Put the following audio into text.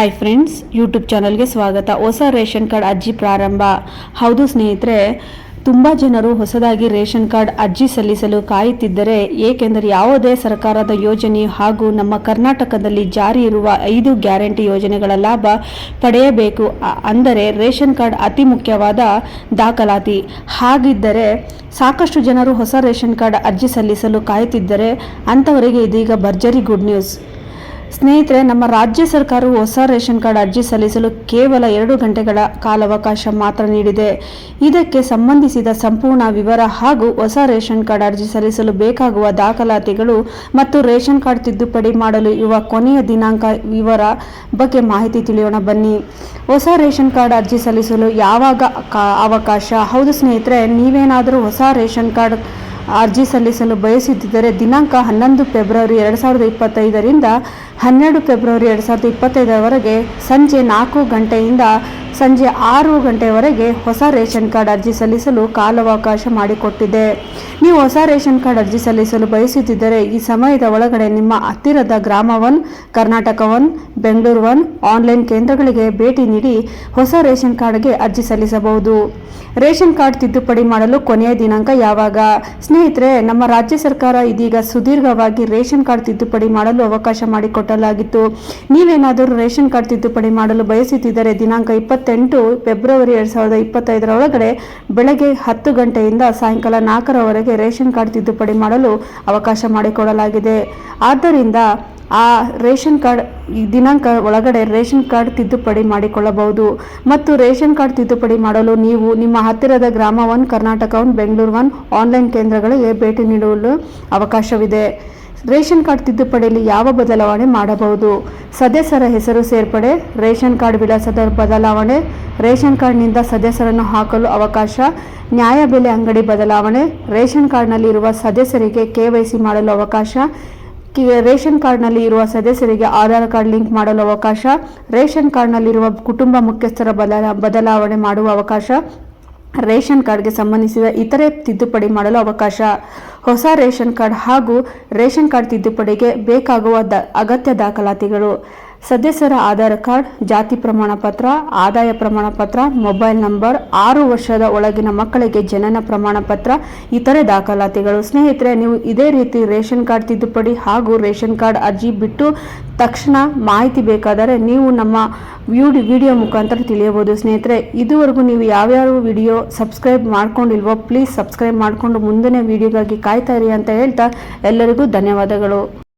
Hi friends YouTube ಚಾನಲ್ಗೆ ಸ್ವಾಗತ. ಹೊಸ ರೇಷನ್ ಕಾರ್ಡ್ ಅರ್ಜಿ ಪ್ರಾರಂಭ. ಹೌದು ಸ್ನೇಹಿತರೆ, ತುಂಬ ಜನರು ಹೊಸದಾಗಿ ರೇಷನ್ ಕಾರ್ಡ್ ಅರ್ಜಿ ಸಲ್ಲಿಸಲು ಕಾಯುತ್ತಿದ್ದರೆ ಏಕೆಂದರೆ ಯಾವುದೇ ಸರ್ಕಾರದ ಯೋಜನೆ ಹಾಗೂ ನಮ್ಮ ಕರ್ನಾಟಕದಲ್ಲಿ ಜಾರಿ ಇರುವ ಐದು ಗ್ಯಾರಂಟಿ ಯೋಜನೆಗಳ ಲಾಭ ಪಡೆಯಬೇಕು. ಅಂದರೆ ರೇಷನ್ ಕಾರ್ಡ್ ಅತಿ ಮುಖ್ಯವಾದ ದಾಖಲಾತಿ. ಹಾಗಿದ್ದರೆ ಸಾಕಷ್ಟು ಜನರು ಹೊಸ ರೇಷನ್ ಕಾರ್ಡ್ ಅರ್ಜಿ ಸಲ್ಲಿಸಲು ಕಾಯುತ್ತಿದ್ದರೆ ಅಂಥವರಿಗೆ ಇದೀಗ ಭರ್ಜರಿ ಗುಡ್ ನ್ಯೂಸ್. ಸ್ನೇಹಿತರೆ, ನಮ್ಮ ರಾಜ್ಯ ಸರ್ಕಾರವು ಹೊಸ ರೇಷನ್ ಕಾರ್ಡ್ ಅರ್ಜಿ ಸಲ್ಲಿಸಲು ಕೇವಲ ಎರಡು ಗಂಟೆಗಳ ಕಾಲಾವಕಾಶ ಮಾತ್ರ ನೀಡಿದೆ. ಇದಕ್ಕೆ ಸಂಬಂಧಿಸಿದ ಸಂಪೂರ್ಣ ವಿವರ ಹಾಗೂ ಹೊಸ ರೇಷನ್ ಕಾರ್ಡ್ ಅರ್ಜಿ ಸಲ್ಲಿಸಲು ಬೇಕಾಗುವ ದಾಖಲಾತಿಗಳು ಮತ್ತು ರೇಷನ್ ಕಾರ್ಡ್ ತಿದ್ದುಪಡಿ ಮಾಡಲು ಇರುವ ಕೊನೆಯ ದಿನಾಂಕ ವಿವರ ಬಗ್ಗೆ ಮಾಹಿತಿ ತಿಳಿಯೋಣ ಬನ್ನಿ. ಹೊಸ ರೇಷನ್ ಕಾರ್ಡ್ ಅರ್ಜಿ ಸಲ್ಲಿಸಲು ಯಾವಾಗ ಅವಕಾಶ? ಹೌದು ಸ್ನೇಹಿತರೆ, ನೀವೇನಾದರೂ ಹೊಸ ರೇಷನ್ ಕಾರ್ಡ್ ಅರ್ಜಿ ಸಲ್ಲಿಸಲು ಬಯಸುತ್ತಿದ್ದರೆ ದಿನಾಂಕ ಹನ್ನೊಂದು ಫೆಬ್ರವರಿ ಎರಡು ಸಾವಿರದ ಇಪ್ಪತ್ತೈದರಿಂದ ಹನ್ನೆರಡು ಫೆಬ್ರವರಿ ಎರಡು ಸಾವಿರದ ಇಪ್ಪತ್ತೈದರವರೆಗೆ ಸಂಜೆ ನಾಲ್ಕು ಗಂಟೆಯಿಂದ ಸಂಜೆ ಆರು ಗಂಟೆವರೆಗೆ ಹೊಸ ರೇಷನ್ ಕಾರ್ಡ್ ಅರ್ಜಿ ಸಲ್ಲಿಸಲು ಕಾಲಾವಕಾಶ ಮಾಡಿಕೊಟ್ಟಿದೆ. ನೀವು ಹೊಸ ರೇಷನ್ ಕಾರ್ಡ್ ಅರ್ಜಿ ಸಲ್ಲಿಸಲು ಬಯಸುತ್ತಿದ್ದರೆ ಈ ಸಮಯದ ಒಳಗಡೆ ನಿಮ್ಮ ಹತ್ತಿರದ Grama one, Karnataka one, Bengaluru one online ಕೇಂದ್ರಗಳಿಗೆ ಭೇಟಿ ನೀಡಿ ಹೊಸ ರೇಷನ್ ಕಾರ್ಡ್ಗೆ ಅರ್ಜಿ ಸಲ್ಲಿಸಬಹುದು. ರೇಷನ್ ಕಾರ್ಡ್ ತಿದ್ದುಪಡಿ ಮಾಡಲು ಕೊನೆಯ ದಿನಾಂಕ ಯಾವಾಗ? ಸ್ನೇಹಿತರೆ, ನಮ್ಮ ರಾಜ್ಯ ಸರ್ಕಾರ ಇದೀಗ ಸುದೀರ್ಘವಾಗಿ ರೇಷನ್ ಕಾರ್ಡ್ ತಿದ್ದುಪಡಿ ಮಾಡಲು ಅವಕಾಶ ಮಾಡಿಕೊಟ್ಟಲಾಗಿತ್ತು ನೀವೇನಾದರೂ ರೇಷನ್ ಕಾರ್ಡ್ ತಿದ್ದುಪಡಿ ಮಾಡಲು ಬಯಸುತ್ತಿದ್ದರೆ ದಿನಾಂಕ ಇಪ್ಪತ್ತೆಂಟು ಫೆಬ್ರವರಿ ಎರಡು ಸಾವಿರದ ಇಪ್ಪತ್ತೈದರ ಒಳಗಡೆ ಬೆಳಗ್ಗೆ ಹತ್ತು ಗಂಟೆಯಿಂದ ಸಾಯಂಕಾಲ ನಾಲ್ಕರವರೆಗೆ ರೇಷನ್ ಕಾರ್ಡ್ ತಿದ್ದುಪಡಿ ಮಾಡಲು ಅವಕಾಶ ಮಾಡಿಕೊಡಲಾಗಿದೆ. ಆದ್ದರಿಂದ ಆ ರೇಷನ್ ಕಾರ್ಡ್ ದಿನಾಂಕ ಒಳಗಡೆ ರೇಷನ್ ಕಾರ್ಡ್ ತಿದ್ದುಪಡಿ ಮಾಡಿಕೊಳ್ಳಬಹುದು. ಮತ್ತು ರೇಷನ್ ಕಾರ್ಡ್ ತಿದ್ದುಪಡಿ ಮಾಡಲು ನೀವು ನಿಮ್ಮ ಹತ್ತಿರದ Grama one, Karnataka one, Bengaluru one online ಕೇಂದ್ರಗಳಿಗೆ ಭೇಟಿ ನೀಡಲು ಅವಕಾಶವಿದೆ. ರೇಷನ್ ಕಾರ್ಡ್ ತಿದ್ದುಪಡಿಯಲ್ಲಿ ಯಾವ ಬದಲಾವಣೆ ಮಾಡಬಹುದು? ಸದಸ್ಯರ ಹೆಸರು ಸೇರ್ಪಡೆ, ರೇಷನ್ ಕಾರ್ಡ್ ವಿಳಾಸದ ಬದಲಾವಣೆ, ರೇಷನ್ ಕಾರ್ಡ್ನಿಂದ ಸದಸ್ಯರನ್ನು ಹಾಕಲು ಅವಕಾಶ ನ್ಯಾಯಬೆಲೆ ಅಂಗಡಿ ಬದಲಾವಣೆ, ರೇಷನ್ ಕಾರ್ಡ್ನಲ್ಲಿ ಇರುವ ಸದಸ್ಯರಿಗೆ ಕೆವೈಸಿ ಮಾಡಲು ಅವಕಾಶ ರೇಷನ್ ಕಾರ್ಡ್ನಲ್ಲಿ ಇರುವ ಸದಸ್ಯರಿಗೆ ಆಧಾರ್ ಕಾರ್ಡ್ ಲಿಂಕ್ ಮಾಡಲು ಅವಕಾಶ, ರೇಷನ್ ಕಾರ್ಡ್ನಲ್ಲಿರುವ ಕುಟುಂಬ ಮುಖ್ಯಸ್ಥರ ಬದಲ, ಬದಲಾವಣೆ ಮಾಡುವ ಅವಕಾಶ, ರೇಷನ್ ಕಾರ್ಡ್ಗೆ ಸಂಬಂಧಿಸಿದ ಇತರೆ ತಿದ್ದುಪಡಿ ಮಾಡಲು ಅವಕಾಶ. ಹೊಸ ರೇಷನ್ ಕಾರ್ಡ್ ಹಾಗೂ ರೇಷನ್ ಕಾರ್ಡ್ ತಿದ್ದುಪಡಿಗೆ ಬೇಕಾಗುವ ದ ಅಗತ್ಯ ದಾಖಲಾತಿಗಳು. ಸದಸ್ಯರ ಆಧಾರ್ ಕಾರ್ಡ್, ಜಾತಿ ಪ್ರಮಾಣ ಪತ್ರ, ಆದಾಯ ಪ್ರಮಾಣ ಪತ್ರ, ಮೊಬೈಲ್ ನಂಬರ್, ಆರು ವರ್ಷದ ಒಳಗಿನ ಮಕ್ಕಳಿಗೆ ಜನನ ಪ್ರಮಾಣ ಪತ್ರ, ಇತರೆ ದಾಖಲಾತಿಗಳು. ಸ್ನೇಹಿತರೆ, ನೀವು ಇದೇ ರೀತಿ ರೇಷನ್ ಕಾರ್ಡ್ ತಿದ್ದುಪಡಿ ಹಾಗೂ ರೇಷನ್ ಕಾರ್ಡ್ ಅರ್ಜಿ ಬಿಟ್ಟು ತಕ್ಷಣ ಮಾಹಿತಿ ಬೇಕಾದರೆ ನೀವು ನಮ್ಮ ವಿಡಿ, ವಿಡಿಯೋ ಮುಖಾಂತರ ತಿಳಿಯಬಹುದು. ಸ್ನೇಹಿತರೆ, ಇದುವರೆಗೂ ನೀವು ಯಾವ್ಯಾವ ವಿಡಿಯೋ ಸಬ್ಸ್ಕ್ರೈಬ್ ಮಾಡ್ಕೊಂಡಿಲ್ವೋ, ಪ್ಲೀಸ್ ಸಬ್ಸ್ಕ್ರೈಬ್ ಮಾಡಿಕೊಂಡು ಮುಂದಿನ ವಿಡಿಯೋಗಾಗಿ ಕಾಯ್ತಾ ಇರಿ ಅಂತ ಹೇಳ್ತಾ ಎಲ್ಲರಿಗೂ ಧನ್ಯವಾದಗಳು.